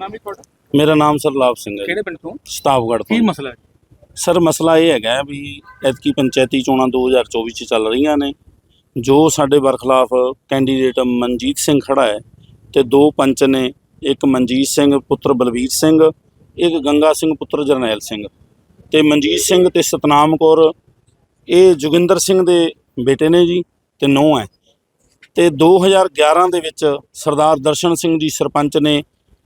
ਨਾਮ ਹੈ ਤੁਹਾਡਾ? ਮੇਰਾ ਨਾਮ ਸਰਲਾਭ ਸਿੰਘ ਹੈ ਕਿਹੜੇ ਪਿੰਡ ਤੋਂ? ਸਤਾਵਗੜ੍ਹ ਕੀ ਤੋਂ ਮਸਲਾ ਹੈ? ਸਰ ਮਸਲਾ ਇਹ ਹੈਗਾ ਵੀ ਐਤਕੀ ਪੰਚਾਇਤੀ ਚੋਣਾਂ 2024 ਚ ਚੱਲ ਰਹੀਆਂ ਨੇ। ਜੋ ਸਾਡੇ ਬਰਖਲਾਫ ਕੈਂਡੀਡੇਟ ਮਨਜੀਤ ਸਿੰਘ ਖੜਾ ਹੈ ਤੇ ਦੋ ਪੰਚ ਨੇ ਇੱਕ ਮਨਜੀਤ ਸਿੰਘ ਪੁੱਤਰ ਬਲਵੀਰ ਸਿੰਘ ਇੱਕ ਗੰਗਾ ਸਿੰਘ ਪੁੱਤਰ ਜਰਨੈਲ ਸਿੰਘ। ਤੇ ਮਨਜੀਤ ਸਿੰਘ ਤੇ ਸਤਨਾਮ ਕੌਰ ਇਹ ਜੋਗਿੰਦਰ ਸਿੰਘ ਦੇ ਬੇਟੇ ਨੇ ਜੀ ਤੇ ਨੂੰਹ ਹੈ। ਤੇ 2011 ਦੇ ਵਿੱਚ ਸਰਦਾਰ ਦਰਸ਼ਨ ਸਿੰਘ ਜੀ ਸਰਪੰਚ ਨੇ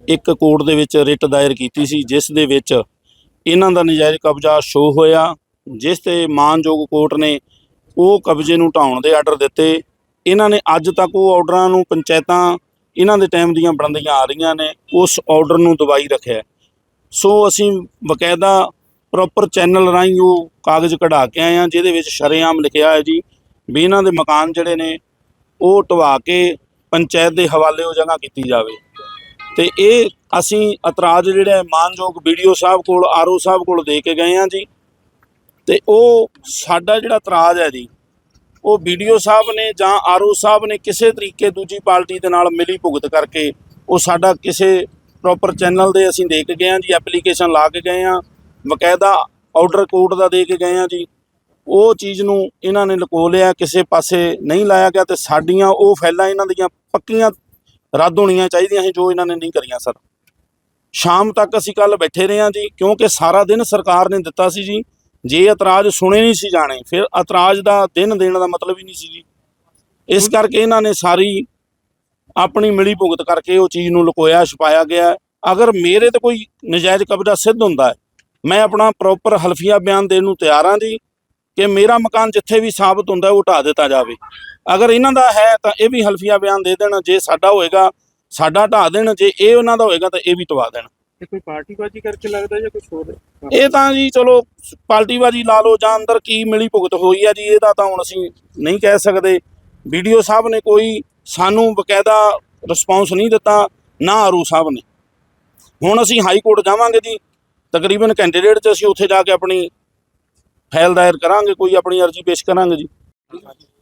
ਇੱਕ ਕੋਰਟ ਦੇ ਵਿੱਚ ਰਿਟ ਦਾਇਰ ਕੀਤੀ ਸੀ, ਜਿਸ ਦੇ ਵਿੱਚ ਇਹਨਾਂ ਦਾ ਨਜਾਇਜ਼ ਕਬਜ਼ਾ ਸ਼ੋ ਹੋਇਆ, ਜਿਸ ਤੇ ਮਾਨਯੋਗ ਕੋਰਟ ਨੇ ਉਹ ਕਬਜ਼ੇ ਨੂੰ ਢਾਉਣ ਦੇ ਆਰਡਰ ਦਿੱਤੇ। ਇਹਨਾਂ ਨੇ ਅੱਜ ਤੱਕ ਉਹ ਆਰਡਰਾਂ ਨੂੰ ਪੰਚਾਇਤਾਂ ਇਹਨਾਂ ਦੇ ਟਾਈਮ ਦੀਆਂ ਬਣਦੀਆਂ ਆ ਰਹੀਆਂ ਨੇ, ਉਸ ਆਰਡਰ ਨੂੰ ਦਬਾਈ ਰੱਖਿਆ। ਸੋ ਅਸੀਂ ਬਕਾਇਦਾ ਪ੍ਰੋਪਰ ਚੈਨਲ ਰਾਹੀਂ ਉਹ ਕਾਗਜ਼ ਕਢਾ ਕੇ ਆਏ ਹਾਂ, ਜਿਹਦੇ ਵਿੱਚ ਸ਼ਰੇਆਮ ਲਿਖਿਆ ਹੈ ਜੀ ਵੀ ਇਹਨਾਂ ਦੇ ਮਕਾਨ ਜਿਹੜੇ ਨੇ, ਉਹ ਢਵਾ ਕੇ ਪੰਚਾਇਤ ਦੇ ਹਵਾਲੇ ਉਹ ਜਗ੍ਹਾ ਕੀਤੀ ਜਾਵੇ। ਤੇ ਇਹ ਅਸੀਂ ਇਤਰਾਜ਼ ਜਿਹੜਾ ਹੈ ਮਾਨਯੋਗ ਵੀਡੀਓ ਸਾਹਿਬ ਕੋਲ ਆਰਓ ਸਾਹਿਬ ਕੋਲ ਦੇ ਕੇ ਗਏ ਹਾਂ ਜੀ। ਤੇ ਉਹ ਸਾਡਾ ਜਿਹੜਾ ਇਤਰਾਜ਼ ਹੈ ਜੀ, ਉਹ ਵੀਡੀਓ ਸਾਹਿਬ ਨੇ ਜਾਂ ਆਰਓ ਸਾਹਿਬ ਨੇ ਕਿਸੇ ਤਰੀਕੇ ਦੂਜੀ ਪਾਰਟੀ ਦੇ ਨਾਲ ਮਿਲੀ ਭੁਗਤ ਕਰਕੇ ਉਹ ਸਾਡਾ ਕਿਸੇ ਪ੍ਰੋਪਰ ਚੈਨਲ ਦੇ ਅਸੀਂ ਦੇ ਕੇ ਗਏ ਹਾਂ ਜੀ ਐਪਲੀਕੇਸ਼ਨ ਲਾ ਕੇ ਗਏ ਹਾਂ, ਬਕਾਇਦਾ ਆਰਡਰ ਕੋਰਟ ਦਾ ਦੇ ਕੇ ਗਏ ਹਾਂ ਜੀ। ਉਹ ਚੀਜ਼ ਨੂੰ ਇਹਨਾਂ ਨੇ ਲੁਕੋ ਲਿਆ, ਕਿਸੇ ਪਾਸੇ ਨਹੀਂ ਲਾਇਆ ਗਿਆ ਤੇ ਸਾਡੀਆਂ ਉਹ ਫਾਈਲਾਂ ਇਹਨਾਂ ਦੀਆਂ ਪੱਕੀਆਂ ਰੱਦ ਹੋਣੀਆਂ ਚਾਹੀਦੀਆਂ ਸੀ, ਜੋ ਇਹਨਾਂ ਨੇ ਨਹੀਂ ਕਰੀਆਂ ਸਰ। ਸ਼ਾਮ ਤੱਕ ਅਸੀਂ ਕੱਲ ਬੈਠੇ ਰਹੇ ਹਾਂ ਜੀ, ਕਿਉਂਕਿ ਸਾਰਾ ਦਿਨ ਸਰਕਾਰ ਨੇ ਦਿੱਤਾ ਸੀ ਜੀ। ਜੇ ਇਤਰਾਜ਼ ਸੁਣੇ ਨਹੀਂ ਸੀ ਜਾਣੇ, ਫਿਰ ਇਤਰਾਜ਼ ਦਾ ਦਿਨ ਦੇਣ ਦਾ ਮਤਲਬ ਹੀ ਨਹੀਂ ਸੀ ਜੀ। ਇਸ ਕਰਕੇ ਇਹਨਾਂ ਨੇ ਸਾਰੀ ਆਪਣੀ ਮਿਲੀ ਭੁਗਤ ਕਰਕੇ ਉਹ ਚੀਜ਼ ਨੂੰ ਲੁਕੋਇਆ, ਛੁਪਾਇਆ ਗਿਆ। ਅਗਰ ਮੇਰੇ ਤੇ ਕੋਈ ਨਜਾਇਜ਼ ਕਬਜ਼ਾ ਸਿੱਧ ਹੁੰਦਾ ਹੈ, ਮੈਂ ਆਪਣਾ ਪ੍ਰੋਪਰ ਹਲਫੀਆ ਬਿਆਨ ਦੇਣ ਨੂੰ ਤਿਆਰ ਹਾਂ ਜੀ। ਕਿ ਮੇਰਾ ਮਕਾਨ ਜਿੱਥੇ ਵੀ ਸਾਬਤ ਹੁੰਦਾ ਉਹ ਢਾ ਦਿੱਤਾ ਜਾਵੇ। ਅਗਰ ਇਹਨਾਂ ਦਾ ਹੈ ਤਾਂ ਇਹ ਵੀ ਹਲਫੀਆ ਬਿਆਨ ਦੇ ਦੇਣ ਜੇ ਸਾਡਾ ਹੋਏਗਾ ਸਾਡਾ ਢਾ ਦੇਣ ਜੇ ਇਹ ਉਹਨਾਂ ਦਾ ਹੋਏਗਾ ਤਾਂ ਇਹ ਵੀ ਟਵਾ ਦੇਣ। ਇਹ ਕੋਈ ਪਾਰਟੀਬਾਜ਼ੀ ਕਰਕੇ ਲੱਗਦਾ ਜਾਂ ਕੁਝ ਹੋਰ? ਹੈ? ਇਹ ਤਾਂ ਜੀ ਚਲੋ ਪਾਰਟੀਬਾਜੀ ਲਾ ਲਓ ਜਾਂ ਅੰਦਰ ਕੀ ਮਿਲੀ ਭੁਗਤ ਹੋਈ ਆ ਜੀ ਇਹਦਾ ਤਾਂ ਹੁਣ ਅਸੀਂ ਨਹੀਂ ਕਹਿ ਸਕਦੇ। ਵੀਡੀਓ ਸਾਹਿਬ ਨੇ ਕੋਈ ਸਾਨੂੰ ਬਕਾਇਦਾ ਰਿਸਪੌਂਸ ਨਹੀਂ ਦਿੱਤਾ ਨਾ ਆਰੂ ਸਾਹਿਬ ਨੇ। ਹੁਣ ਅਸੀਂ ਹਾਈ ਕੋਰਟ ਜਾਵਾਂਗੇ ਜੀ ਤਕਰੀਬਨ ਕੈਂਡੀਡੇਟ ਚ ਅਸੀਂ ਉੱਥੇ ਜਾ ਕੇ ਆਪਣੀ ਫਾਈਲ ਦਾਇਰ ਕਰਾਂਗੇ ਕੋਈ ਆਪਣੀ ਅਰਜ਼ੀ ਪੇਸ਼ ਕਰਾਂਗੇ ਜੀ।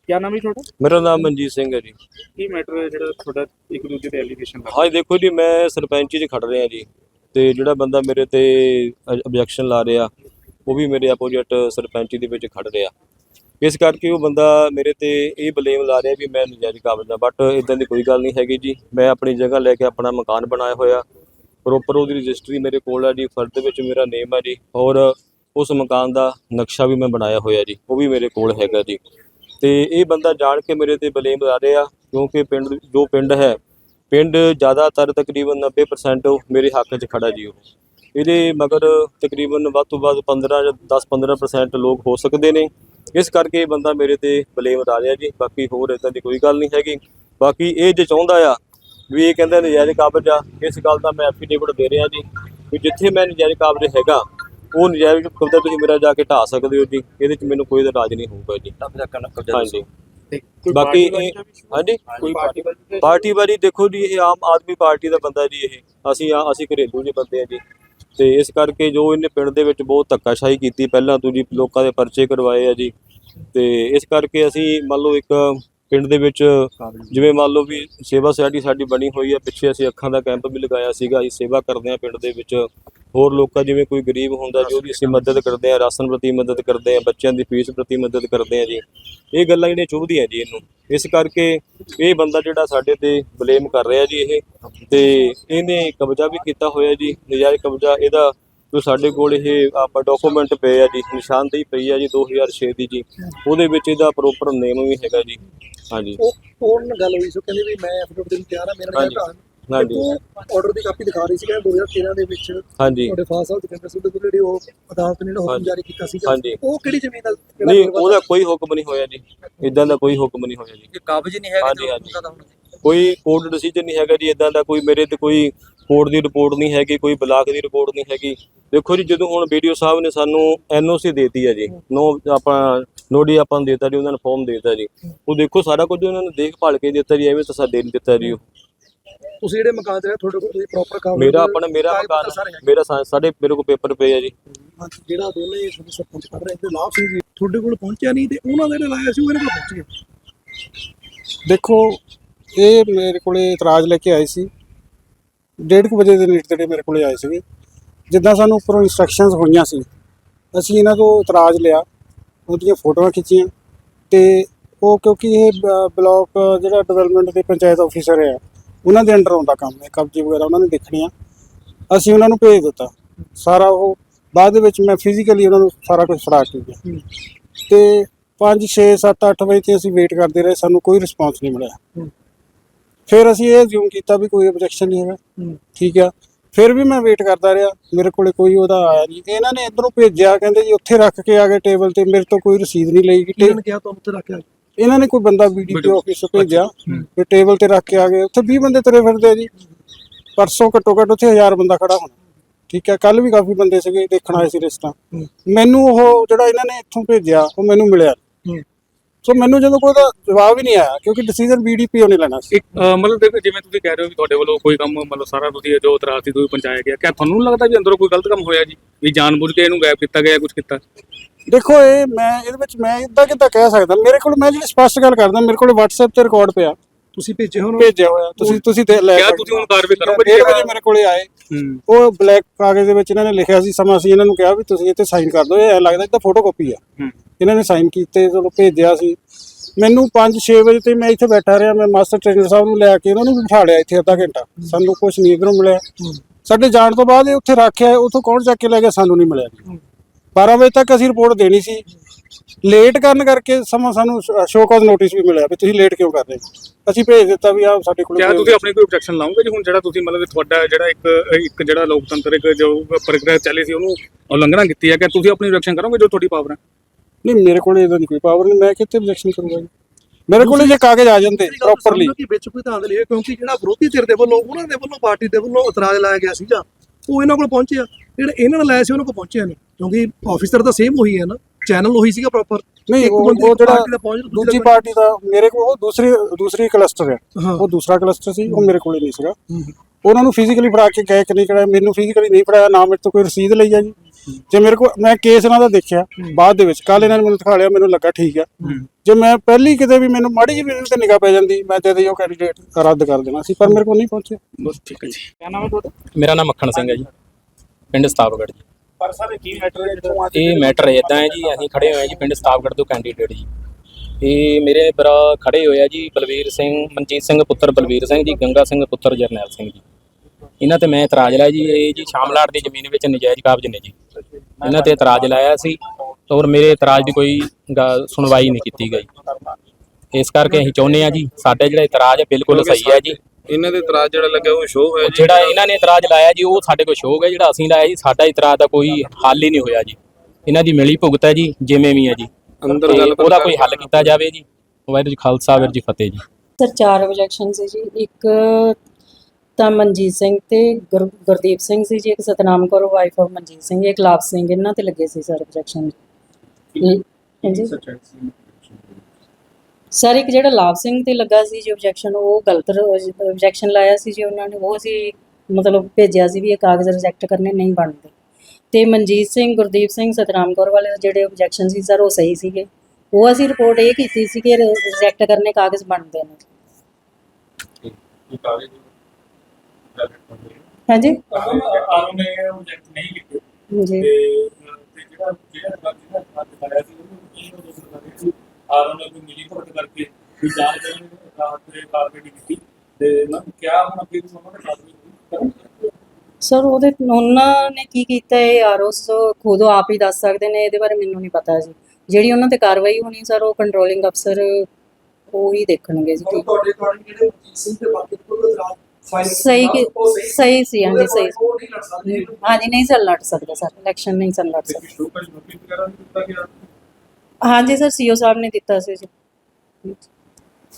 ਕਿਆ ਨਾਮ ਹੈ ਤੁਹਾਡਾ? ਮੇਰਾ ਨਾਮ ਮਨਜੀਤ ਸਿੰਘ ਹੈ ਜੀ। ਕੀ ਮੈਟਰ ਹੈ ਜਿਹੜਾ ਤੁਹਾਡਾ ਇੱਕ ਦੂਜੇ ਤੇ ਐਲੀਗੇਸ਼ਨ ਲਾ ਹਾਂ ਦੇਖੋ ਜੀ ਮੈਂ ਸਰਪੰਚੀ 'ਚ ਖੜ ਰਿਹਾ ਜੀ। ਤੇ ਜਿਹੜਾ ਬੰਦਾ ਮੇਰੇ ਤੇ ਆਬਜੈਕਸ਼ਨ ਲਾ ਰਿਹਾ ਉਹ ਵੀ ਮੇਰੇ ਆਪੋਜੀਟ ਸਰਪੰਚੀ ਦੇ ਵਿੱਚ ਖੜ ਰਿਹਾ। ਇਸ ਕਰਕੇ ਉਹ ਬੰਦਾ ਮੇਰੇ ਤੇ ਇਹ ਬਲੇਮ ਲਾ ਰਿਹਾ ਵੀ ਮੈਂ ਨਜਾਇਜ਼ ਕਬਜ਼ਾ ਬਟ ਇਦਾਂ ਦੀ ਕੋਈ ਗੱਲ ਨਹੀਂ ਹੈਗੀ ਜੀ। ਮੈਂ ਆਪਣੀ ਜਗ੍ਹਾ ਲੈ ਕੇ ਆਪਣਾ ਮਕਾਨ ਬਣਾਇਆ ਹੋਇਆ। ਪ੍ਰੋਪਰ ਉਹਦੀ ਰਜਿਸਟਰੀ ਮੇਰੇ ਕੋਲ ਹੈ ਜੀ। ਫਰਦ ਦੇ ਵਿੱਚ ਮੇਰਾ ਨੇਮ ਹੈ ਜੀ। ਔਰ ਉਸ ਮਕਾਨ ਦਾ ਨਕਸ਼ਾ ਵੀ ਮੈਂ ਬਣਾਇਆ ਹੋਇਆ ਜੀ, ਉਹ ਵੀ ਮੇਰੇ ਕੋਲ ਹੈਗਾ ਜੀ। ਤੇ ਇਹ ਬੰਦਾ ਜਾਣ ਕੇ ਮੇਰੇ ਤੇ ਬਲੇਮ ਲਾ ਰਿਹਾ, ਕਿਉਂਕਿ ਪਿੰਡ, ਜੋ ਪਿੰਡ ਹੈ, ਪਿੰਡ ਜ਼ਿਆਦਾਤਰ ਤਕਰੀਬਨ 90% ਮੇਰੇ ਹੱਕ 'ਚ ਖੜਾ ਜੀ ਉਹ। ਇਹਦੇ ਮਗਰ ਤਕਰੀਬਨ ਵੱਧ ਤੋਂ ਵੱਧ 15 ਜਾਂ 10-15% ਲੋਕ ਹੋ ਸਕਦੇ ਨੇ। ਇਸ ਕਰਕੇ ਇਹ ਬੰਦਾ ਮੇਰੇ ਤੇ ਬਲੇਮ ਲਾ ਰਿਹਾ ਜੀ। ਬਾਕੀ ਹੋਰ ਇਦਾਂ ਦੀ ਕੋਈ ਗੱਲ ਨਹੀਂ ਹੈਗੀ। ਬਾਕੀ ਇਹ ਜੇ ਚਾਹੁੰਦਾ ਆ ਵੀ ਇਹ ਕਹਿੰਦਾ ਨਜਾਇਜ਼ ਕਾਬਜ਼ ਆ ਇਸ ਗੱਲ ਦਾ ਮੈਂ ਐਫੀਡੇਵਿਟ ਦੇ ਰਿਹਾ ਜੀ। ਵੀ ਜਿੱਥੇ ਮੈਂ ਨਜਾਇਜ਼ ਕਾਬਜ਼ ਹੈਗਾ ਉਹ ਨਜਾਇਜ਼ ਕਬਜ਼ਾ ਤੁਸੀਂ ਮੇਰਾ ਜਾ ਕੇ ਢਾ ਸਕਦੇ ਹੋ ਜੀ ਇਹਦੇ 'ਚ ਮੈਨੂੰ ਕੋਈ ਇਤਰਾਜ਼ ਨਹੀਂ ਹੋਊਗਾ ਜੀ। ਕਬਜ਼ਾ ਕਰਨਾ ਕਬਜ਼ਾ ਹਾਂਜੀ। ਤੇ ਕੋਈ ਬਾਕੀ? ਹਾਂਜੀ? ਕੋਈ ਪਾਰਟੀ ਵਾਰੀ ਦੇਖੋ ਜੀ ਇਹ ਆਮ ਆਦਮੀ ਪਾਰਟੀ ਦਾ ਬੰਦਾ ਜੀ ਇਹ। ਅਸੀਂ ਆ- ਅਸੀਂ ਘਰੇਲੂ ਜਿਹੇ ਬੰਦੇ ਆ ਜੀ। ਤੇ ਇਸ ਕਰਕੇ ਜੋ ਇਹਨੇ ਪਿੰਡ ਦੇ ਵਿੱਚ ਬਹੁਤ ਧੱਕਾਸ਼ਾਹੀ ਕੀਤੀ ਪਹਿਲਾਂ ਤੋਂ ਜੀ ਲੋਕਾਂ ਦੇ ਪਰਚੇ ਕਰਵਾਏ ਆ ਜੀ। ਤੇ ਇਸ ਕਰਕੇ ਅਸੀਂ ਮੰਨ ਲਓ ਇੱਕ ਪਿੰਡ ਦੇ ਵਿੱਚ ਜਿਵੇਂ ਮੰਨ ਲਓ ਵੀ ਸੇਵਾ ਸੁਸਾਇਟੀ ਸਾਡੀ ਬਣੀ ਹੋਈ ਆ ਪਿੱਛੇ ਅਸੀਂ ਅੱਖਾਂ ਦਾ ਕੈਂਪ ਵੀ ਲਗਾਇਆ ਸੀਗਾ ਅਸੀਂ ਸੇਵਾ ਕਰਦੇ ਆ ਪਿੰਡ ਦੇ ਵਿੱਚ। ਹੋਰ ਲੋਕਾਂ ਜਿਵੇਂ ਕੋਈ ਗਰੀਬ ਹੁੰਦਾ ਜੋ ਵੀ ਅਸੀਂ ਮਦਦ ਕਰਦੇ ਆ ਰਾਸ਼ਨ ਪ੍ਰਤੀ ਮਦਦ ਕਰਦੇ ਆ ਬੱਚਿਆਂ ਦੀ ਫੀਸ ਪ੍ਰਤੀ ਮਦਦ ਕਰਦੇ ਆ ਜੀ। ਇਹ ਗੱਲਾਂ ਜਿਹੜੀਆਂ ਚੁਭਦੀਆਂ ਜੀ ਇਹਨੂੰ। ਇਸ ਕਰਕੇ ਇਹ ਬੰਦਾ ਜਿਹੜਾ ਸਾਡੇ ਤੇ ਬਲੇਮ ਕਰ ਰਿਹਾ ਜੀ ਇਹ। ਤੇ ਇਹਨੇ ਕਬਜ਼ਾ ਵੀ ਕੀਤਾ ਹੋਇਆ ਜੀ ਨਜਾਇਜ਼ ਕਬਜ਼ਾ ਇਹਦਾ ਜੋ ਸਾਡੇ ਕੋਲ ਇਹ ਆਪਾਂ ਡਾਕੂਮੈਂਟ ਪਏ ਆ ਜੀ ਨਿਸ਼ਾਨਦੇਹੀ ਪਈ ਆ ਜੀ 2006 ਦੀ ਜੀ। ਉਹਦੇ ਵਿੱਚ ਇਹਦਾ ਪ੍ਰੋਪਰ ਨੇਮ ਵੀ ਹੈਗਾ ਜੀ। ਹਾਂਜੀ। ਉਹ ਉਹਨਾਂ ਨਾਲ ਗੱਲ ਹੋਈ ਸੀ ਉਹ ਕਹਿੰਦੇ ਵੀ ਮੈਂ ਐਫੀਡੇਵਿਟ ਦੇਣ ਤਿਆਰ ਆ ਮੇਰਾ ਹਾਂਜੀ। ਨਾਮ ਹੈ ਹਾਂਜੀ। ਉਹ ਆਰਡਰ ਦੀ ਕਾਪੀ ਦਿਖਾ ਰਹੀ ਸੀ ਕਹਿੰਦੇ 2013 ਦੇ ਵਿੱਚ ਹਾਂਜੀ। ਤੁਹਾਡੇ ਫਾਦਰ ਸਾਹਿਬ ਜਤਿੰਦਰ ਸਿੰਘ ਦੇ ਜਿਹੜੀ ਉਹ ਅਦਾਲਤ ਨੇ ਹੁਕਮ। ਜਾਰੀ ਕੀਤਾ ਸੀ ਹਾਂਜੀ। ਉਹ ਕਿਹੜੀ ਜ਼ਮੀਨ ਦਾ ਨਹੀਂ ਉਹਦਾ ਕੋਈ ਹੁਕਮ ਨਹੀਂ ਹੋਇਆ ਜੀ। ਇਦਾਂ ਦਾ ਕੋਈ ਹੁਕਮ ਨਹੀਂ ਹੋਇਆ ਜੀ। ਇਹ ਕਾਬਜ ਨਹੀਂ ਹੈਗਾ ਹਾਂਜੀ, ਹਾਂਜੀ। ਕੋਈ ਕੋਰਟ ਡਿਸੀਜਨ ਨਹੀਂ ਹੈਗਾ ਜੀ ਇਦਾਂ ਦਾ ਕੋਈ ਮੇਰੇ ਤੇ ਕੋਈ ਕੋਰਟ ਦੀ ਰਿਪੋਰਟ ਨਹੀਂ ਹੈਗੀ ਕੋਈ ਬਲਾਕ ਦੀ ਰਿਪੋਰਟ ਨਹੀਂ ਹੈਗੀ। ਦੇਖੋ ਜੀ ਜਦੋਂ ਹੁਣ ਵੀਡੀਓ ਸਾਹਿਬ ਨੇ ਸਾਨੂੰ ਐਨਓਸੀ ਦੇਤੀ ਹੈ ਜੀ ਨੋ ਆਪਾਂ ਨੋਡੀ ਆਪਾਂ ਨੂੰ ਦੇਤਾ ਜੀ ਉਹਨਾਂ ਨੇ ਫਾਰਮ ਦੇਤਾ ਜੀ। ਉਹ ਦੇਖੋ ਸਾਰਾ ਕੁਝ ਉਹਨਾਂ ਨੇ ਦੇਖ ਭਾਲ ਕੇ ਦਿੱਤਾ ਜੀ ਐਵੇਂ ਤਾਂ ਸਾਡੇ ਨਹੀਂ ਦਿੱਤਾ ਜੀ ਤੁਸੀਂ ਜਿਹੜੇ ਮਕਾਨ ਤੇ ਤੁਹਾਡੇ ਕੋਲ ਪ੍ਰੋਪਰ ਕੰਮ ਮੇਰਾ ਆਪਣਾ ਮੇਰਾ ਮਕਾਨ ਮੇਰਾ ਸਾਡੇ ਮੇਰੇ ਕੋਲ ਪੇਪਰ ਪਏ ਆ ਜੀ। ਜਿਹੜਾ ਦੋਨੇ ਤੁਹਾਡੇ ਸਰਪੰਚ ਕਰ ਰਹੇ ਤੇ ਲਾਭ ਸਿੰਘ ਜੀ। ਤੁਹਾਡੇ ਕੋਲ ਪਹੁੰਚਿਆ ਨਹੀਂ ਤੇ ਉਹਨਾਂ ਦੇ ਜਿਹੜੇ ਲਾਇਆ ਸੀ ਉਹ ਇਹਨਾਂ ਕੋਲ ਪਹੁੰਚ ਗਿਆ ਦੇਖੋ ਇਹ ਮੇਰੇ ਕੋਲੇ ਇਤਰਾਜ਼ ਲੈ ਕੇ ਆਏ ਸੀ। ਡੇਢ ਕੁ ਵਜੇ ਦੇ ਨੇੜੇ ਤੇੜੇ ਮੇਰੇ ਕੋਲੇ ਆਏ ਸੀਗੇ। ਜਿੱਦਾਂ ਸਾਨੂੰ ਉੱਪਰੋਂ ਇਨਸਟਰਕਸ਼ਨਸ ਹੋਈਆਂ ਸੀ ਅਸੀਂ ਇਹਨਾਂ ਤੋਂ ਇਤਰਾਜ਼ ਲਿਆ ਉਹਦੀਆਂ ਫੋਟੋਆਂ ਖਿੱਚੀਆਂ ਤੇ ਉਹ ਕਿਉਂਕਿ ਇਹ ਬਲਾਕ ਜਿਹੜਾ ਡਿਵੈਲਪਮੈਂਟ ਦੇ ਪੰਚਾਇਤ ਆਫੀਸਰ ਹੈ ਉਹਨਾਂ ਦੇ ਅੰਡਰ ਆਉਂਦਾ ਕੰਮ ਹੈ ਕਬਜ਼ੇ ਵਗੈਰਾ ਉਹਨਾਂ ਨੇ ਦੇਖਣੇ ਆ ਅਸੀਂ ਉਹਨਾਂ ਨੂੰ ਭੇਜ ਦਿੱਤਾ। ਸਾਰਾ ਉਹ ਬਾਅਦ ਦੇ ਵਿੱਚ ਮੈਂ ਫਿਜ਼ੀਕਲੀ ਉਹਨਾਂ ਨੂੰ ਸਾਰਾ ਕੁਝ ਫੜਾ ਕੇ ਗਿਆ। ਤੇ 5 6 7 8 ਵਜੇ ਤੇ ਅਸੀਂ ਵੇਟ ਕਰਦੇ ਰਹੇ ਸਾਨੂੰ ਕੋਈ ਰਿਸਪਾਂਸ ਨਹੀਂ ਮਿਲਿਆ। ਫਿਰ ਅਸੀਂ ਇਹ ਅਸਿਊਮ ਕੀਤਾ ਵੀ ਕੋਈ ਆਬਜੈਕਸ਼ਨ ਨਹੀਂ ਹੈਗਾ। ਠੀਕ ਆ। ਫਿਰ ਵੀ ਮੈਂ ਵੇਟ ਕਰਦਾ ਰਿਹਾ। ਮੇਰੇ ਕੋਲੇ ਕੋਈ ਉਹਦਾ ਆਇਆ ਨਹੀਂ। ਇਹਨਾਂ ਨੇ ਇਧਰੋਂ ਭੇਜਿਆ ਕਹਿੰਦੇ ਜੀ ਉੱਥੇ ਰੱਖ ਕੇ ਆ ਗਏ ਟੇਬਲ ਤੇ ਮੇਰੇ ਤੋਂ ਕੋਈ ਰਸੀਦ ਨਹੀਂ ਲਈ। ਗਈ ਇਹਨਾਂ ਨੇ ਕਿਹਾ ਤੁਹਾਨੂੰ ਉੱਤੇ ਰੱਖਿਆ ਇਹਨਾਂ ਨੇ ਕੋਈ ਬੰਦਾ ਬੀਡੀਪੀ ਆਫਿਸ ਤੋਂ ਭੇਜਿਆ ਤੇ ਟੇਬਲ ਤੇ ਰੱਖ ਕੇ ਆ ਗਏ। ਉੱਥੇ 20 ਬੰਦੇ ਤੁਰੇ ਫਿਰਦੇ ਆ ਜੀ। ਪਰਸੋਂ ਘੱਟੋ ਘੱਟ ਉੱਥੇ 1000 ਬੰਦਾ ਖੜਾ ਹੋਣਾ। ਠੀਕ ਹੈ ਕੱਲ ਵੀ ਕਾਫੀ ਬੰਦੇ ਸੀਗੇ ਦੇਖਣ ਆਏ ਸੀ ਰਿਸਟਾਂ ਹੂੰ। ਮੈਨੂੰ ਉਹ ਜਿਹੜਾ ਇਹਨਾਂ ਨੇ ਇੱਥੋਂ ਭੇਜਿਆ ਉਹ ਮੈਨੂੰ ਮਿਲਿਆ। ਸੋ ਮੈਨੂੰ ਜਦੋਂ ਕੋਈ ਦਾ ਜਵਾਬ ਹੀ ਨਹੀਂ ਆਇਆ ਕਿਉਂਕਿ ਡਿਸੀਜਨ ਬੀਡੀਪੀ ਉਹਨੇ ਲੈਣਾ ਸੀ। ਇੱਕ ਅਹ, ਮਤਲਬ ਦੇਖੋ ਜਿਵੇਂ ਤੁਸੀਂ ਕਹਿ ਰਹੇ ਹੋ ਵੀ ਤੁਹਾਡੇ ਵੱਲੋਂ ਕੋਈ ਕੰਮ ਮਤਲਬ ਸਾਰਾ ਤੁਸੀਂ ਜੋ ਇਤਰਾਜ਼ ਸੀ ਤੁਸੀਂ ਪਹੁੰਚਾਇਆ ਗਿਆ। ਕਿਆ ਤੁਹਾਨੂੰ ਨਹੀਂ ਲੱਗਦਾ ਵੀ ਅੰਦਰੋਂ ਕੋਈ ਗਲਤ ਕੰਮ ਹੋਇਆ ਜੀ? ਵੀ ਜਾਣਬੁੱਝ ਕੇ ਇਹਨੂੰ ਗਾਇਬ ਕੀਤਾ ਗਿਆ ਕੁਝ ਕੀਤਾ? ਦੇਖੋ ਇਹ ਮੈਂ ਇਹਦੇ ਵਿੱਚ ਮੈਂ ਇਦਾਂ ਕਿੱਦਾਂ ਕਹਿ ਸਕਦਾ? ਮੇਰੇ ਕੋਲ ਮੈਂ ਜਿਹੜੀ ਸਪਸ਼ਟ ਗੱਲ ਕਰਦਾ ਮੇਰੇ ਕੋਲ WhatsApp ਤੇ ਰਿਕਾਰਡ ਪਿਆ। ਤੁਸੀਂ ਭੇਜੇ ਹੁਣ? ਭੇਜਿਆ ਹੋਇਆ। ਤੁਸੀਂ ਤੁਸੀਂ ਦੇ ਲੈ ਕਿਆ ਸਕਦੇ ਤੁਸੀਂ ਹੋ। ਹੁਣ ਕਾਰਵਾਈ ਕਰੋਗੇ ਡੇਢ ਵਜੇ ਮੇਰੇ ਕੋਲੇ ਆਏ। ਹੂੰ। ਉਹ ਬਲੈਕ ਕਾਗਜ਼ ਦੇ ਵਿੱਚ ਇਹਨਾਂ ਨੇ ਲਿਖਿਆ ਸੀ ਸਮਾਂ ਅਸੀਂ ਇਹਨਾਂ ਨੂੰ ਕਿਹਾ ਵੀ ਤੁਸੀਂ ਇੱਥੇ ਸਾਈਨ ਕਰ ਦਿਓ। ਇਹ ਐਂ ਲੱਗਦਾ ਜਿੱਦਾਂ ਫੋਟੋ ਕਾਪੀ ਆ। ਹੂੰ। ਇਹਨਾਂ ਨੇ ਸਾਈਨ ਕੀਤੇ ਚਲੋ ਭੇਜਿਆ ਸੀ। ਮੈਨੂੰ 5-6 ਵਜੇ ਤੇ ਮੈਂ ਇੱਥੇ ਬੈਠਾ ਰਿਹਾ। ਮੈਂ ਮਾਸਟਰ ਟ੍ਰੇਨਰ ਸਾਹਿਬ ਨੂੰ ਲੈ ਕੇ ਇਹਨਾਂ ਨੂੰ ਬਿਠਾ ਲਿਆ ਇੱਥੇ ਅੱਧਾ ਘੰਟਾ। ਸਾਨੂੰ ਕੁਝ ਨਹੀਂ ਇਧਰੋਂ ਮਿਲਿਆ। ਸਾਡੇ ਜਾਣ ਤੋਂ ਬਾਅਦ ਇਹ ਉੱਥੇ ਰੱਖਿਆ ਉੱਥੋਂ ਕੌਣ ਚੱਕ ਕੇ ਲੈ ਗਿਆ? ਸਾਨੂੰ ਨਹੀਂ ਮਿਲਿਆ। ਜੀ 12 ਵਜੇ ਤੱਕ ਅਸੀਂ ਰਿਪੋਰਟ ਦੇਣੀ ਸੀ। ਲੇਟ ਕਰਨ ਕਰਕੇ ਸਮਾਂ ਸਾਨੂੰ ਸ਼ੋਅ ਕਾਜ਼ ਨੋਟਿਸ ਵੀ ਮਿਲਿਆ ਵੀ ਤੁਸੀਂ ਲੇਟ ਕਿਉਂ ਕਰ ਰਹੇ ਹੋ? ਅਸੀਂ ਭੇਜ ਦਿੱਤਾ ਵੀ ਆ ਸਾਡੇ ਕੋਲ ਕਿਆ ਤੁਸੀਂ ਆਪਣੀ ਕੋਈ ਆਬਜੈਕਸ਼ਨ ਲਾਉਂਗੇ ਜੀ? ਹੁਣ ਜਿਹੜਾ ਤੁਸੀਂ ਮਤਲਬ ਤੁਹਾਡਾ ਜਿਹੜਾ ਇੱਕ ਇੱਕ ਜਿਹੜਾ ਲੋਕਤੰਤਰਿਕ ਜੋ ਪ੍ਰਕਿਰਿਆ ਚੱਲੀ ਸੀ ਉਹਨੂੰ ਉਲੰਘਣਾ ਕੀਤੀ ਹੈ ਕਿ ਤੁਸੀਂ ਆਪਣੀ ਆਬਜੈਕਸ਼ਨ ਕਰੋਗੇ ਜੋ ਤੁਹਾਡੀ ਪਾਵਰ ਹੈ? ਨਹੀਂ ਮੇਰੇ ਕੋਲ ਇਹਦਾ ਨਹੀਂ ਕੋਈ ਪਾਵਰ ਨਹੀਂ ਮੈਂ ਕਿੱਥੇ ਆਬਜੈਕਸ਼ਨ ਕਰੂੰਗਾ ਜੀ? ਮੇਰੇ ਕੋਲ ਜੇ ਕਾਗਜ਼ ਆ ਜਾਂਦੇ ਪ੍ਰੋਪਰਲੀ ਵਿੱਚ ਕੋਈ ਤਾਂ ਲਿਆ ਕਿਉਂਕਿ ਜਿਹੜਾ ਵਿਰੋਧੀ ਧਿਰ ਦੇ ਵੱਲੋਂ ਉਹਨਾਂ ਦੇ ਵੱਲੋਂ ਪਾਰਟੀ ਦੇ ਵੱਲੋਂ ਇਤਰਾਜ਼ ਲਾਇਆ ਗਿਆ ਸੀਗਾ ਉਹ ਇਹਨਾਂ ਕੋਲ ਪਹੁੰਚਿਆ। ਜਿਹੜੇ ਇਹਨਾਂ ਨੇ ਲਾਇਆ ਸੀ ਉਹਨਾਂ ਕੋਲ ਪਹੁੰਚਿਆ ਨਹੀਂ ਕਿਉਂਕਿ ਆਫੀਸਰ ਤਾਂ ਸੇਮ ਉਹੀ ਹੈ ਨਾ ਚੈਨਲ ਉਹੀ ਸੀਗਾ ਪ੍ਰੋਪਰ ਨਹੀਂ ਇੱਕ ਉਹ ਬੰਦੇ ਉਹ ਜਿਹੜਾ ਦੂਜੀ ਪਾਰਟੀ ਦਾ ਮੇਰੇ ਕੋਲ ਉਹ ਦੂਸਰੀ ਦੂਸਰੀ ਕਲਸਟਰ ਹੈ। ਉਹ ਦੂਸਰਾ ਕਲਸਟਰ ਸੀ ਉਹ ਮੇਰੇ ਕੋਲੇ ਨਹੀਂ ਸੀਗਾ। ਉਹਨਾਂ ਨੂੰ ਫਿਜ਼ੀਕਲੀ ਫੜਾ ਕੇ ਗਏ ਕਿ ਨਹੀਂ ਕਰਾਇਆ ਮੈਨੂੰ ਫਿਜ਼ੀਕਲੀ ਨਹੀਂ ਫੜਾਇਆ ਨਾ ਮੇਰੇ ਤੋਂ ਕੋਈ ਰਸੀਦ ਲਈ ਆ ਜੀ। ਜੇ ਮੇਰੇ ਕੋਲ ਮੈਂ ਕੇਸ ਇਹਨਾਂ ਦਾ ਦੇਖਿਆ ਬਾਅਦ ਦੇ ਵਿੱਚ ਕੱਲ ਇਹਨਾਂ ਨੇ ਮੈਨੂੰ ਦਿਖਾ ਲਿਆ ਮੈਨੂੰ ਲੱਗਾ ਠੀਕ ਆ। ਜੇ ਮੈਂ ਪਹਿਲੀ ਕਿਤੇ ਵੀ ਮੈਨੂੰ ਮਾੜੀ ਜਿਹੀ ਵੀ ਤੇ ਨਿਗਾਹ ਪੈ ਜਾਂਦੀ ਮੈਂ ਹੀ ਉਹ ਕੈਂਡੀਡੇਟ ਰੱਦ ਕਰ ਦੇਣਾ ਸੀ ਪਰ ਮੇਰੇ ਕੋਲ ਨਹੀਂ ਪਹੁੰਚਿਆ। ਬਸ ਠੀਕ ਹੈ ਜੀ। ਕੀ ਨਾਮ ਹੈ ਤੁਹਾਡਾ? ਮੇਰਾ ਨਾਮ ਮੱਖਣ ਸਿੰਘ ਹੈ ਜੀ। ਪਿੰਡ ਸਤਾਵਗੜ੍ਹ ਜੀ। ਪਰ ਸਰ ਕੀ ਮੈਟਰ ਹੈ ਜਿਹੜਾ ਇਹ ਮੈਟਰ ਇਦਾਂ ਹੈ ਜੀ ਅਸੀਂ ਖੜੇ ਹੋਏ ਹਾਂ ਜੀ ਪਿੰਡ ਸਤਾਵਗੜ੍ਹ ਤੋਂ ਕੈਂਡੀਡੇਟ ਜੀ। ਇਹ ਮੇਰੇ ਭਰਾ ਖੜੇ ਹੋਏ ਆ ਜੀ ਬਲਵੀਰ ਸਿੰਘ ਮਨਜੀਤ ਸਿੰਘ ਪੁੱਤਰ ਬਲਵੀਰ ਸਿੰਘ ਜੀ ਗੰਗਾ ਸਿੰਘ ਪੁੱਤਰ ਜਰਨੈਲ ਸਿੰਘ ਜੀ। ਇਹਨਾਂ ਤੇ ਮੈਂ ਇਤਰਾਜ਼ ਲਾਇਆ ਜੀ ਇਹ ਜੀ ਸ਼ਾਮਲਾਟ ਦੀ ਜ਼ਮੀਨ ਵਿੱਚ ਨਜਾਇਜ਼ ਕਾਬਜ਼ ਨੇ ਜੀ। ਇਹਨਾਂ ਤੇ ਇਤਰਾਜ਼ ਲਾਇਆ ਸੀ ਔਰ ਮੇਰੇ ਇਤਰਾਜ਼ ਦੀ ਕੋਈ ਸੁਣਵਾਈ ਨਹੀਂ ਕੀਤੀ ਗਈ। ਇਸ ਕਰਕੇ ਅਸੀਂ ਚਾਹੁੰਦੇ ਆ ਜੀ ਸਾਡੇ ਜਿਹੜਾ ਇਤਰਾਜ਼ ਹੈ ਬਿਲਕੁਲ ਸਹੀ ਹੈ ਜੀ। ਇਹਨਾਂ ਦੇ ਇਤਰਾਜ਼ ਜਿਹੜਾ ਲੱਗਿਆ ਉਹ ਸ਼ੋਅ ਹੋਇਆ ਜੀ। ਜਿਹੜਾ ਇਹਨਾਂ ਨੇ ਇਤਰਾਜ਼ ਲਾਇਆ ਜੀ ਉਹ ਸਾਡੇ ਕੋਲ ਸ਼ੋਅ ਹੈ ਜਿਹੜਾ ਅਸੀਂ ਲਾਇਆ ਜੀ ਸਾਡਾ ਇਤਰਾਜ਼ ਦਾ ਕੋਈ ਹੱਲ ਹੀ ਨਹੀਂ ਹੋਇਆ ਜੀ। ਇਹਨਾਂ ਦੀ ਮਿਲੀ ਭੁਗਤ ਹੈ ਜੀ ਜਿਵੇਂ ਵੀ ਹੈ ਜੀ। ਅੰਦਰ ਗੱਲ ਉਹਦਾ ਕੋਈ ਹੱਲ ਕੀਤਾ ਜਾਵੇ ਜੀ। ਵਾਹਿਗੁਰੂ ਜੀ ਖਾਲਸਾ ਵਾਹਿਗੁਰੂ ਜੀ ਫਤਿਹ ਜੀ। ਸਰ ਚਾਰ ਆਬਜੈਕਸ਼ਨ ਸੀ ਜੀ। ਇੱਕ ਤਾਂ ਮਨਜੀਤ ਸਿੰਘ ਤੇ ਗੁਰ- ਗੁਰਦੀਪ ਸਿੰਘ ਸੀ ਜੀ ਇੱਕ ਸਤਨਾਮ ਕੌਰ ਵਾਈਫ ਆਫ ਮਨਜੀਤ ਸਿੰਘ ਇੱਕ ਲਾਭ ਸਿੰਘ ਇਹਨਾਂ ਤੇ ਲੱਗੇ ਸੀ ਸਰ ਆਬਜੈਕਸ਼ਨ ਹਾਂਜੀ। ਸਰ ਇੱਕ ਜਿਹੜਾ ਲਾਭ ਸਿੰਘ ਤੇ ਲੱਗਾ ਸੀ ਜੀ ਆਬਜੈਕਸ਼ਨ ਉਹ ਗਲਤ ਆਬਜੈਕਸ਼ਨ ਲਾਇਆ ਸੀ ਜੀ ਉਹਨਾਂ ਨੇ ਉਹ ਸੀ ਮਤਲਬ ਭੇਜਿਆ ਸੀ ਵੀ ਇਹ ਕਾਗਜ਼ ਰਿਜੈਕਟ ਕਰਨੇ ਨਹੀਂ ਬਣਦੇ। ਤੇ ਮਨਜੀਤ ਸਿੰਘ ਗੁਰਦੀਪ ਸਿੰਘ ਸਤਨਾਮ ਕੌਰ ਵਾਲੇ ਜਿਹੜੇ ਆਬਜੈਕਸ਼ਨ ਸੀ ਸਰ ਉਹ ਸਹੀ ਸੀਗੇ। ਉਹ ਅਸੀਂ ਰਿਪੋਰਟ ਇਹ ਕੀਤੀ ਸੀ ਕਿ ਰਿਜੈਕਟ ਕਰਨੇ ਕਾਗਜ਼ ਬਣਦੇ ਨੇ। ਹਾਂਜੀ? ਕਾਨੂੰਨ ਨੇ ਆਬਜੈਕਟ ਨਹੀਂ ਕੀਤੇ। ਜੀ ਤੇ ਜਿਹੜਾ ਜਿਹੜਾ ਜਿਹੜਾ ਦਿਖਾਇਆ ਸੀ ਉਹਨੂੰ ਕੀ ਉਹ ਦੱਸਦਾ ਸੀ ਆਰੋਂ ਨੇ ਕੋਈ ਮਿਲੀ ਭਗਤ ਕਾਰਵਾਈ ਕੀਤੀ ਤੇ ਹੁਣ ਅੱਗੇ ਉਹਨਾਂ ਨੇ ਕਾਰਵਾਈ ਕਰਨੀ ਸਰ ਉਹਦੇ ਉਹਨਾਂ ਨੇ ਕੀ ਕੀਤਾ ਇਹ ਆਰਓਸ ਖੁਦ ਆਪ ਹੀ ਦੱਸ ਸਕਦੇ ਨੇ ਇਹਦੇ ਬਾਰੇ ਮੈਨੂੰ ਨਹੀਂ ਪਤਾ ਜੀ। ਜਿਹੜੀ ਉਹਨਾਂ ਤੇ ਕਾਰਵਾਈ ਹੋਣੀ ਸਰ ਉਹ ਕੰਟਰੋਲਿੰਗ ਅਫਸਰ ਉਹ ਹੀ ਦੇਖਣਗੇ ਜੀ। ਠੀਕ ਤੁਹਾਡੇ ਅਕੋਰਡਿੰਗ ਜਿਹੜੇ ਮਨਜੀਤ ਸਿੰਘ ਤੇ ਬਾਕੀ ਕੋਲ ਇਤਰਾਜ਼ ਫਾਈਲ ਸਹੀ ਸਹੀ ਸੀ। ਹਾਂਜੀ ਸਹੀ ਹਾਂਜੀ ਨਹੀਂ ਸਰ ਲੜ ਸਕਦਾ ਸਰ ਇਲੈਕਸ਼ਨ ਨਹੀਂ ਸਰ ਲੜ ਸਕਦਾ। ਹਾਂਜੀ ਸਰ ਸੀਓ ਸਾਹਿਬ ਨੇ ਦਿੱਤਾ ਸੀ ਜੀ।